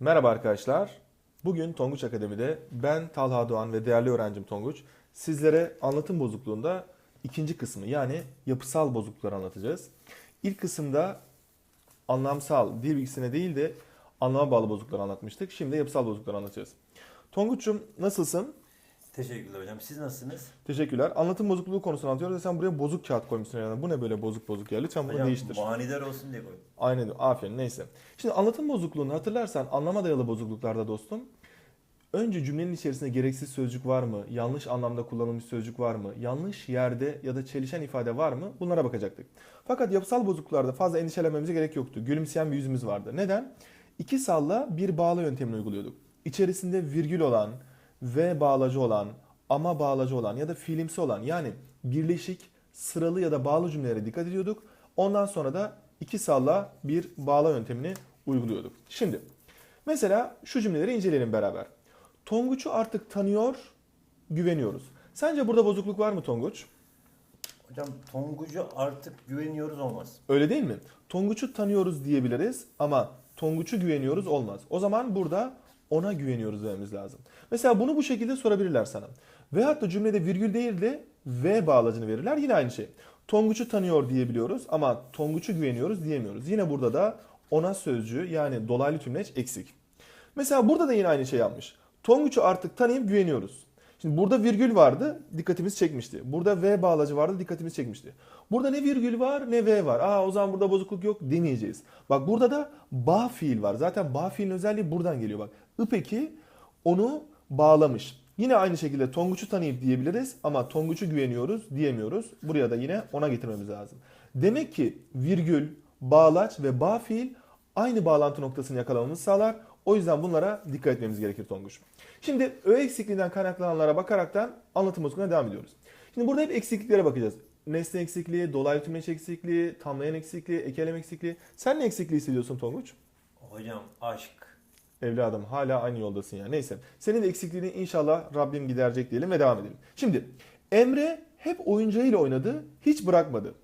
Merhaba arkadaşlar. Bugün Tonguç Akademi'de ben Talha Doğan ve değerli öğrencim Tonguç sizlere anlatım bozukluğunda ikinci kısmı yani yapısal bozuklukları anlatacağız. İlk kısımda anlamsal, dil bilgisine değil de anlama bağlı bozuklukları anlatmıştık. Şimdi yapısal bozuklukları anlatacağız. Tonguç'um nasılsın? Teşekkürler hocam. Siz nasılsınız? Teşekkürler. Anlatım bozukluğu konusunu anlatıyoruz sen buraya bozuk kağıt koymuşsun yani. Bu ne böyle bozuk bozuk ya? Lütfen bunu Hocam değiştir. manidar olsun diye koydum. Aynen aferin neyse. Şimdi anlatım bozukluğunu hatırlarsan anlama dayalı bozukluklarda dostum önce cümlenin içerisinde gereksiz sözcük var mı? Yanlış anlamda kullanılmış sözcük var mı? Yanlış yerde ya da çelişen ifade var mı? Bunlara bakacaktık. Fakat yapısal bozukluklarda fazla endişelenmemize gerek yoktu. Gülümseyen bir yüzümüz vardı. Neden? İki salla bir bağla yöntemini uyguluyorduk. İçerisinde virgül olan, ve bağlacı olan, ama bağlacı olan ya da fiilimsi olan yani birleşik, sıralı ya da bağlı cümlelere dikkat ediyorduk. Ondan sonra da iki salla bir bağla yöntemini uyguluyorduk. Şimdi mesela şu cümleleri inceleyelim beraber. Tonguç'u artık tanıyor, güveniyoruz. Sence burada bozukluk var mı Tonguç? Hocam Tonguç'u artık güveniyoruz olmaz. Öyle değil mi? Tonguç'u tanıyoruz diyebiliriz ama Tonguç'u güveniyoruz olmaz. O zaman burada ona güveniyoruz dememiz lazım. Mesela bunu bu şekilde sorabilirler sana. Veyahut da cümlede virgül değil de ve bağlacını verirler. Yine aynı şey. Tonguç'u tanıyor diyebiliyoruz ama Tonguç'u güveniyoruz diyemiyoruz. Yine burada da ona sözcüğü yani dolaylı tümleç eksik. Mesela burada da yine aynı şey yapmış. Tonguç'u artık tanıyıp güveniyoruz. Şimdi burada virgül vardı, dikkatimiz çekmişti. Burada V bağlacı vardı, dikkatimiz çekmişti. Burada ne virgül var ne V var. Aa o zaman burada bozukluk yok demeyeceğiz. Bak burada da bağ fiil var. Zaten bağ fiilin özelliği buradan geliyor bak. Ipeki onu bağlamış. Yine aynı şekilde Tonguç'u tanıyıp diyebiliriz ama Tonguç'u güveniyoruz diyemiyoruz. Buraya da yine ona getirmemiz lazım. Demek ki virgül, bağlaç ve bağ fiil aynı bağlantı noktasını yakalamamızı sağlar. O yüzden bunlara dikkat etmemiz gerekir Tonguç. Şimdi öğe eksikliğinden kaynaklananlara bakaraktan anlatım bozukluğuna devam ediyoruz. Şimdi burada hep eksikliklere bakacağız. Nesne eksikliği, dolaylı tümleç eksikliği, tamlayan eksikliği, ekelem eksikliği. Sen ne eksikliği hissediyorsun Tonguç? Hocam aşk. Evladım hala aynı yoldasın ya. Neyse. Senin eksikliğini inşallah Rabbim giderecek diyelim ve devam edelim. Şimdi Emre hep oyuncağıyla oynadı, hiç bırakmadı.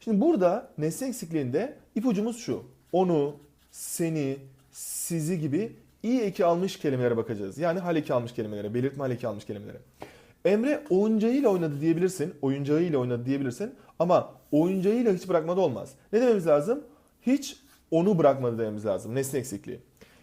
Şimdi burada nesne eksikliğinde ipucumuz şu. Onu, seni, sizi gibi iyi eki almış kelimelere bakacağız. Yani hal eki almış kelimelere, belirtme hal eki almış kelimelere. Emre oyuncağıyla oynadı diyebilirsin. Oyuncağıyla oynadı diyebilirsin. Ama oyuncağıyla hiç bırakmadı olmaz. Ne dememiz lazım? Hiç onu bırakmadı dememiz lazım. Nesne eksikliği.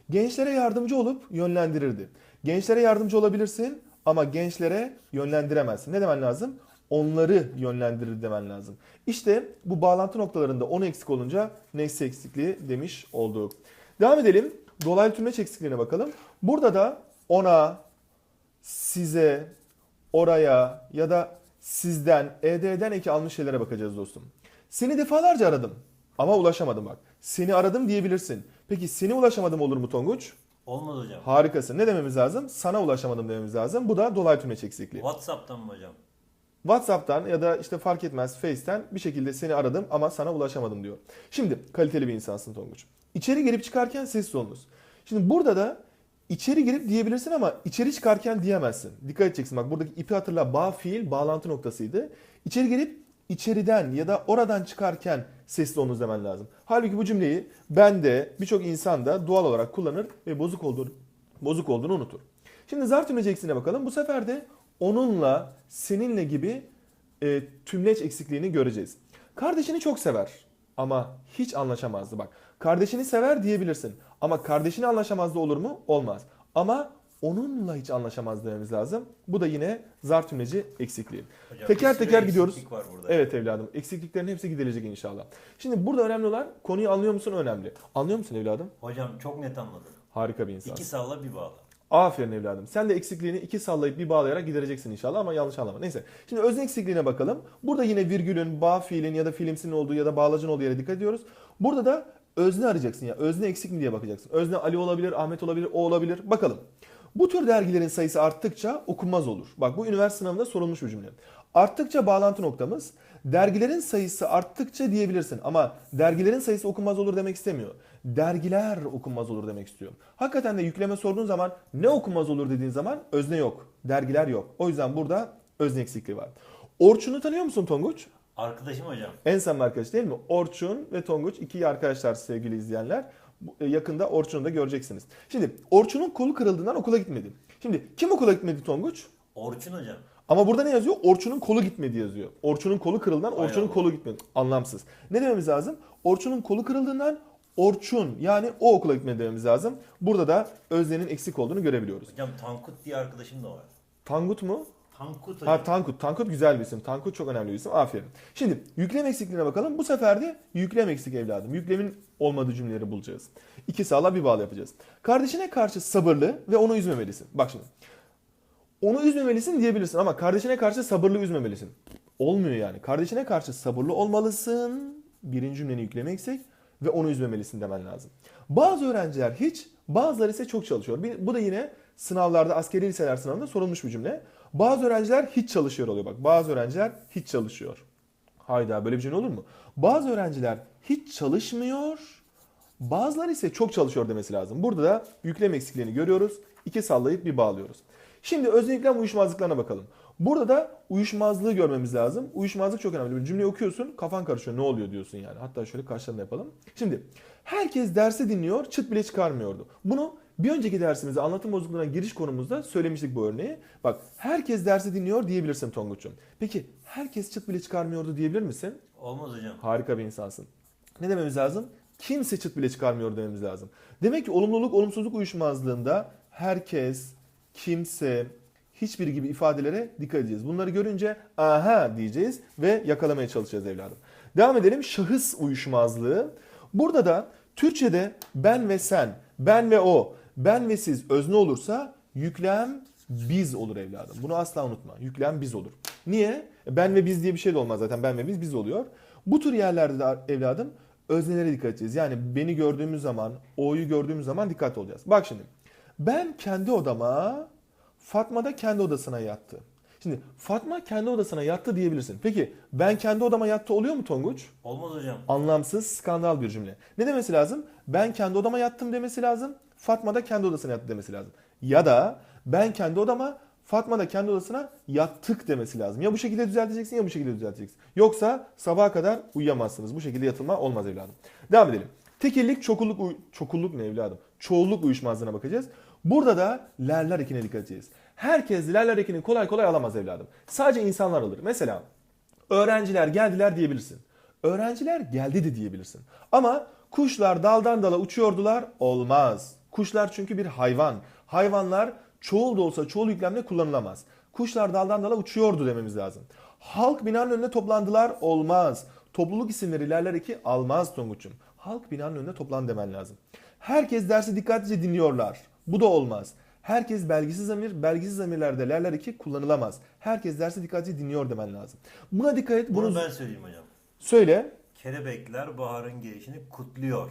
Gençlere yardımcı olup yönlendirirdi. Gençlere yardımcı olabilirsin ama gençlere yönlendiremezsin. Ne demen lazım? Onları yönlendirir demen lazım. İşte bu bağlantı noktalarında onu eksik olunca nesne eksikliği demiş olduk. Devam edelim. Dolaylı tümleç eksikliğine bakalım. Burada da ona, size, oraya ya da sizden, ed'den eki almış şeylere bakacağız dostum. Seni defalarca aradım ama ulaşamadım bak. Seni aradım diyebilirsin. Peki seni ulaşamadım olur mu Tonguç? Olmaz hocam. Harikasın. Ne dememiz lazım? Sana ulaşamadım dememiz lazım. Bu da dolaylı tümleç eksikliği. Whatsapp'tan mı hocam? WhatsApp'tan ya da işte fark etmez Face'ten bir şekilde seni aradım ama sana ulaşamadım diyor. Şimdi kaliteli bir insansın Tonguç. İçeri girip çıkarken sessiz olunuz. Şimdi burada da içeri girip diyebilirsin ama içeri çıkarken diyemezsin. Dikkat edeceksin bak buradaki ipi hatırla bağ fiil bağlantı noktasıydı. İçeri girip içeriden ya da oradan çıkarken sesli olunuz demen lazım. Halbuki bu cümleyi ben de birçok insan da doğal olarak kullanır ve bozuk olduğunu, bozuk olduğunu unutur. Şimdi zar tümleci eksiğine bakalım. Bu sefer de onunla, seninle gibi e, tümleç eksikliğini göreceğiz. Kardeşini çok sever ama hiç anlaşamazdı. Bak kardeşini sever diyebilirsin ama kardeşini anlaşamazdı olur mu? Olmaz. Ama onunla hiç anlaşamaz dememiz lazım. Bu da yine zar tümleci eksikliği. Hocam, teker teker gidiyoruz. Evet evladım. Eksikliklerin hepsi giderecek inşallah. Şimdi burada önemli olan konuyu anlıyor musun önemli. Anlıyor musun evladım? Hocam çok net anladım. Harika bir insan. İki salla bir bağla. Aferin evladım. Sen de eksikliğini iki sallayıp bir bağlayarak gidereceksin inşallah ama yanlış anlama. Neyse. Şimdi özne eksikliğine bakalım. Burada yine virgülün, bağ fiilin ya da fiilimsinin olduğu ya da bağlacın olduğu yere dikkat ediyoruz. Burada da özne arayacaksın ya. Özne eksik mi diye bakacaksın. Özne Ali olabilir, Ahmet olabilir, o olabilir. Bakalım. Bu tür dergilerin sayısı arttıkça okunmaz olur. Bak bu üniversite sınavında sorulmuş bir cümle. Arttıkça bağlantı noktamız. Dergilerin sayısı arttıkça diyebilirsin ama dergilerin sayısı okunmaz olur demek istemiyor. Dergiler okunmaz olur demek istiyor. Hakikaten de yükleme sorduğun zaman ne okunmaz olur dediğin zaman özne yok. Dergiler yok. O yüzden burada özne eksikliği var. Orçun'u tanıyor musun Tonguç? Arkadaşım hocam. En samimi arkadaş değil mi? Orçun ve Tonguç iki arkadaşlar sevgili izleyenler. E, Yakında Orçun'u da göreceksiniz. Şimdi Orçun'un kolu kırıldığından okula gitmedi. Şimdi kim okula gitmedi Tonguç? Orçun hocam. Ama burada ne yazıyor? Orçun'un kolu gitmedi yazıyor. Orçun'un kolu kırıldığından Orçun'un kolu gitmedi. Anlamsız. Ne dememiz lazım? Orçun'un kolu kırıldığından Orçun yani o okula gitmedi dememiz lazım. Burada da öznenin eksik olduğunu görebiliyoruz. Hocam Tankut diye arkadaşım da var. Tangut mu? Tankut. Ha Tankut. Tankut güzel bir isim. Tankut çok önemli bir isim. Aferin. Şimdi yüklem eksikliğine bakalım. Bu sefer de yüklem eksik evladım. Yüklemin olmadığı cümleleri bulacağız. İki sağla bir bağlı yapacağız. Kardeşine karşı sabırlı ve onu üzmemelisin. Bak şimdi. Onu üzmemelisin diyebilirsin ama kardeşine karşı sabırlı üzmemelisin. Olmuyor yani. Kardeşine karşı sabırlı olmalısın. Birinci cümleni yükleme eksik ve onu üzmemelisin demen lazım. Bazı öğrenciler hiç, bazıları ise çok çalışıyor. Bu da yine sınavlarda, askeri liseler sınavında sorulmuş bir cümle. Bazı öğrenciler hiç çalışıyor oluyor bak. Bazı öğrenciler hiç çalışıyor. Hayda böyle bir cümle olur mu? Bazı öğrenciler hiç çalışmıyor. Bazıları ise çok çalışıyor demesi lazım. Burada da yüklem eksikliğini görüyoruz. İki sallayıp bir bağlıyoruz. Şimdi yüklem uyuşmazlıklarına bakalım. Burada da uyuşmazlığı görmemiz lazım. Uyuşmazlık çok önemli. Bir cümleyi okuyorsun kafan karışıyor ne oluyor diyorsun yani. Hatta şöyle karşılarına yapalım. Şimdi herkes dersi dinliyor çıt bile çıkarmıyordu. Bunu bir önceki dersimizde anlatım bozukluğuna giriş konumuzda söylemiştik bu örneği. Bak herkes dersi dinliyor diyebilirsin Tonguç'um. Peki herkes çıt bile çıkarmıyordu diyebilir misin? Olmaz hocam. Harika bir insansın. Ne dememiz lazım? Kimse çıt bile çıkarmıyor dememiz lazım. Demek ki olumluluk olumsuzluk uyuşmazlığında herkes, kimse, hiçbiri gibi ifadelere dikkat edeceğiz. Bunları görünce aha diyeceğiz ve yakalamaya çalışacağız evladım. Devam edelim şahıs uyuşmazlığı. Burada da Türkçe'de ben ve sen, ben ve o, ben ve siz özne olursa yüklem biz olur evladım. Bunu asla unutma. Yüklem biz olur. Niye? Ben ve biz diye bir şey de olmaz zaten. Ben ve biz biz oluyor. Bu tür yerlerde de evladım öznelere dikkat edeceğiz. Yani beni gördüğümüz zaman, o'yu gördüğümüz zaman dikkat olacağız. Bak şimdi. Ben kendi odama, Fatma da kendi odasına yattı. Şimdi Fatma kendi odasına yattı diyebilirsin. Peki ben kendi odama yattı oluyor mu Tonguç? Olmaz hocam. Anlamsız, skandal bir cümle. Ne demesi lazım? Ben kendi odama yattım demesi lazım. Fatma da kendi odasına yattı demesi lazım. Ya da ben kendi odama, Fatma da kendi odasına yattık demesi lazım. Ya bu şekilde düzelteceksin ya bu şekilde düzelteceksin. Yoksa sabaha kadar uyuyamazsınız. Bu şekilde yatılma olmaz evladım. Devam edelim. Tekillik, çokulluk, çokulluk ne evladım? Çoğulluk uyuşmazlığına bakacağız. Burada da lerler ekine dikkat edeceğiz. Herkes lerler ekini kolay kolay alamaz evladım. Sadece insanlar alır. Mesela öğrenciler geldiler diyebilirsin. Öğrenciler geldi de diyebilirsin. Ama kuşlar daldan dala uçuyordular olmaz. Kuşlar çünkü bir hayvan. Hayvanlar çoğul da olsa çoğul yüklemle kullanılamaz. Kuşlar daldan dala uçuyordu dememiz lazım. Halk binanın önüne toplandılar olmaz. Topluluk isimleri ilerler ki almaz Tonguç'um. Halk binanın önüne toplan demen lazım. Herkes dersi dikkatlice dinliyorlar. Bu da olmaz. Herkes belgisiz zamir, belgisiz zamirlerde lerler ki kullanılamaz. Herkes dersi dikkatlice dinliyor demen lazım. Buna dikkat et. Bunu Bunu ben söyleyeyim hocam. söyle Kelebekler baharın gelişini kutluyor.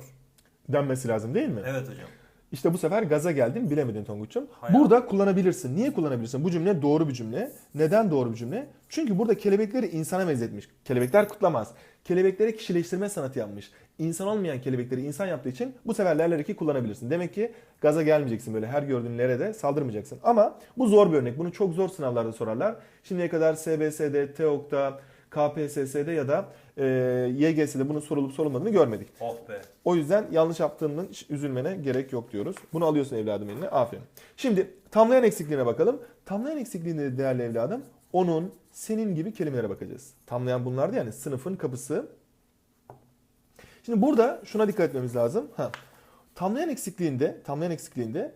denmesi lazım değil mi? Evet hocam. İşte bu sefer gaza geldin bilemedin Tonguç'um. Burada kullanabilirsin. Niye kullanabilirsin? Bu cümle doğru bir cümle. Neden doğru bir cümle? Çünkü burada kelebekleri insana benzetmiş. Kelebekler kutlamaz. Kelebekleri kişileştirme sanatı yapmış. İnsan olmayan kelebekleri insan yaptığı için bu sefer lerler kullanabilirsin. Demek ki gaza gelmeyeceksin böyle her gördüğün lere de saldırmayacaksın. Ama bu zor bir örnek. Bunu çok zor sınavlarda sorarlar. Şimdiye kadar SBS'de, TEOK'ta, KPSS'de ya da e, YGS'de bunun sorulup sorulmadığını görmedik. Oh be. O yüzden yanlış yaptığının üzülmene gerek yok diyoruz. Bunu alıyorsun evladım eline. Aferin. Şimdi tamlayan eksikliğine bakalım. Tamlayan eksikliğinde de değerli evladım onun, senin gibi kelimelere bakacağız. Tamlayan bunlardı yani sınıfın kapısı. Şimdi burada şuna dikkat etmemiz lazım. Ha. Tamlayan eksikliğinde, tamlayan eksikliğinde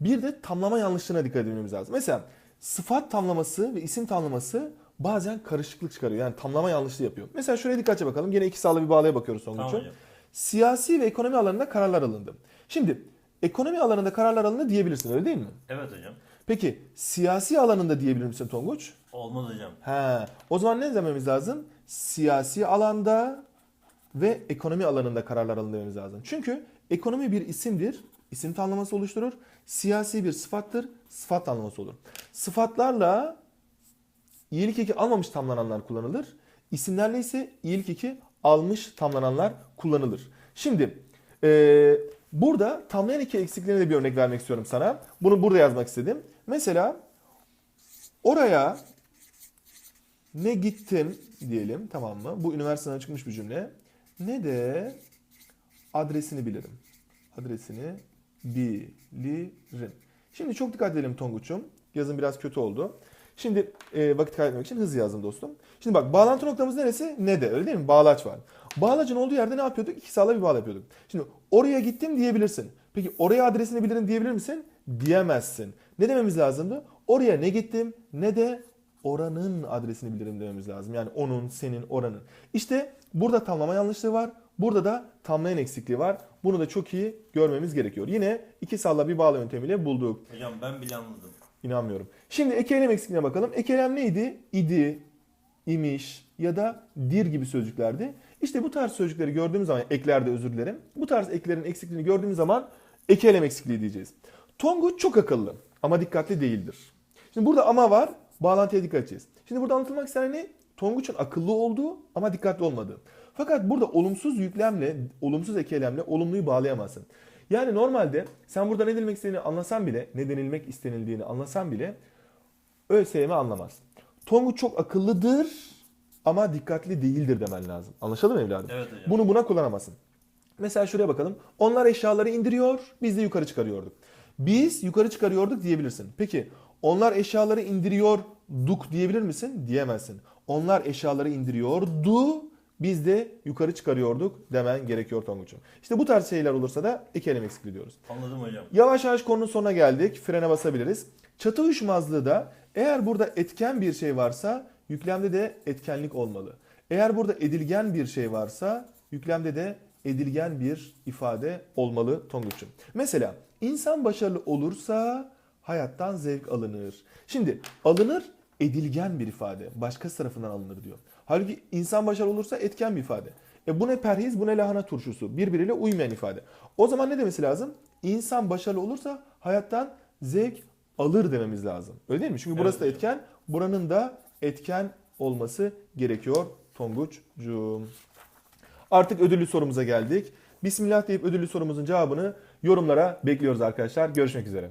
bir de tamlama yanlışlığına dikkat etmemiz lazım. Mesela sıfat tamlaması ve isim tamlaması bazen karışıklık çıkarıyor. Yani tamlama yanlışlığı yapıyor. Mesela şuraya dikkatli bakalım. Gene iki sağlı bir bağlaya bakıyoruz son Tamam hocam. Siyasi ve ekonomi alanında kararlar alındı. Şimdi ekonomi alanında kararlar alındı diyebilirsin öyle değil mi? Evet hocam. Peki siyasi alanında diyebilir misin Tonguç? Olmaz hocam. He. O zaman ne dememiz lazım? Siyasi alanda ve ekonomi alanında kararlar alındı dememiz lazım. Çünkü ekonomi bir isimdir. isim tanımlaması oluşturur. Siyasi bir sıfattır. Sıfat tanımlaması olur. Sıfatlarla iyilik eki almamış tamlananlar kullanılır. İsimlerle ise iyilik eki almış tamlananlar kullanılır. Şimdi eee, burada tamlayan eki eksikliğine de bir örnek vermek istiyorum sana. Bunu burada yazmak istedim. Mesela oraya ne gittim diyelim tamam mı? Bu üniversiteden çıkmış bir cümle. Ne de adresini bilirim. adresini bilirim. Şimdi çok dikkat edelim Tonguç'um. Yazım biraz kötü oldu. Şimdi e, vakit kaybetmek için hızlı yazdım dostum. Şimdi bak bağlantı noktamız neresi? Ne de öyle değil mi? Bağlaç var. Bağlacın olduğu yerde ne yapıyorduk? İki sağla bir bağla yapıyorduk. Şimdi oraya gittim diyebilirsin. Peki oraya adresini bilirim diyebilir misin? Diyemezsin. Ne dememiz lazımdı? Oraya ne gittim ne de oranın adresini bilirim dememiz lazım. Yani onun, senin, oranın. İşte burada tamlama yanlışlığı var. Burada da tamlayan eksikliği var. Bunu da çok iyi görmemiz gerekiyor. Yine iki salla bir bağla yöntemiyle bulduk. Hocam ben bile anladım. İnanmıyorum. Şimdi ek eksikliğine bakalım. Ek neydi? İdi, imiş ya da dir gibi sözcüklerdi. İşte bu tarz sözcükleri gördüğümüz zaman, eklerde özür dilerim. Bu tarz eklerin eksikliğini gördüğümüz zaman ek eksikliği diyeceğiz. Tonguç çok akıllı ama dikkatli değildir. Şimdi burada ama var, bağlantıya dikkat edeceğiz. Şimdi burada anlatılmak istenen ne? Tonguç'un akıllı olduğu ama dikkatli olmadığı. Fakat burada olumsuz yüklemle, olumsuz ek olumluyu bağlayamazsın. Yani normalde sen burada ne denilmek istediğini anlasan bile, ne denilmek istenildiğini anlasan bile ÖSYM anlamaz. Tonguç çok akıllıdır ama dikkatli değildir demen lazım. Anlaşıldı mı evladım? Evet hocam. Bunu buna kullanamazsın. Mesela şuraya bakalım. Onlar eşyaları indiriyor, biz de yukarı çıkarıyorduk. Biz yukarı çıkarıyorduk diyebilirsin. Peki onlar eşyaları indiriyorduk diyebilir misin? Diyemezsin. Onlar eşyaları indiriyordu, biz de yukarı çıkarıyorduk demen gerekiyor Tonguç'um. İşte bu tarz şeyler olursa da iki elem eksikliği diyoruz. Anladım hocam. Yavaş yavaş konunun sonuna geldik. Frene basabiliriz. Çatı uyuşmazlığı da eğer burada etken bir şey varsa yüklemde de etkenlik olmalı. Eğer burada edilgen bir şey varsa yüklemde de edilgen bir ifade olmalı Tonguç'um. Mesela insan başarılı olursa hayattan zevk alınır. Şimdi alınır edilgen bir ifade. Başkası tarafından alınır diyor. Halbuki insan başarılı olursa etken bir ifade. E bu ne perhiz bu ne lahana turşusu. Birbiriyle uymayan ifade. O zaman ne demesi lazım? İnsan başarılı olursa hayattan zevk alır dememiz lazım. Öyle değil mi? Çünkü burası da Evet. etken. Buranın da etken olması gerekiyor Tonguçcuğum. Artık ödüllü sorumuza geldik. Bismillah deyip ödüllü sorumuzun cevabını yorumlara bekliyoruz arkadaşlar. Görüşmek üzere.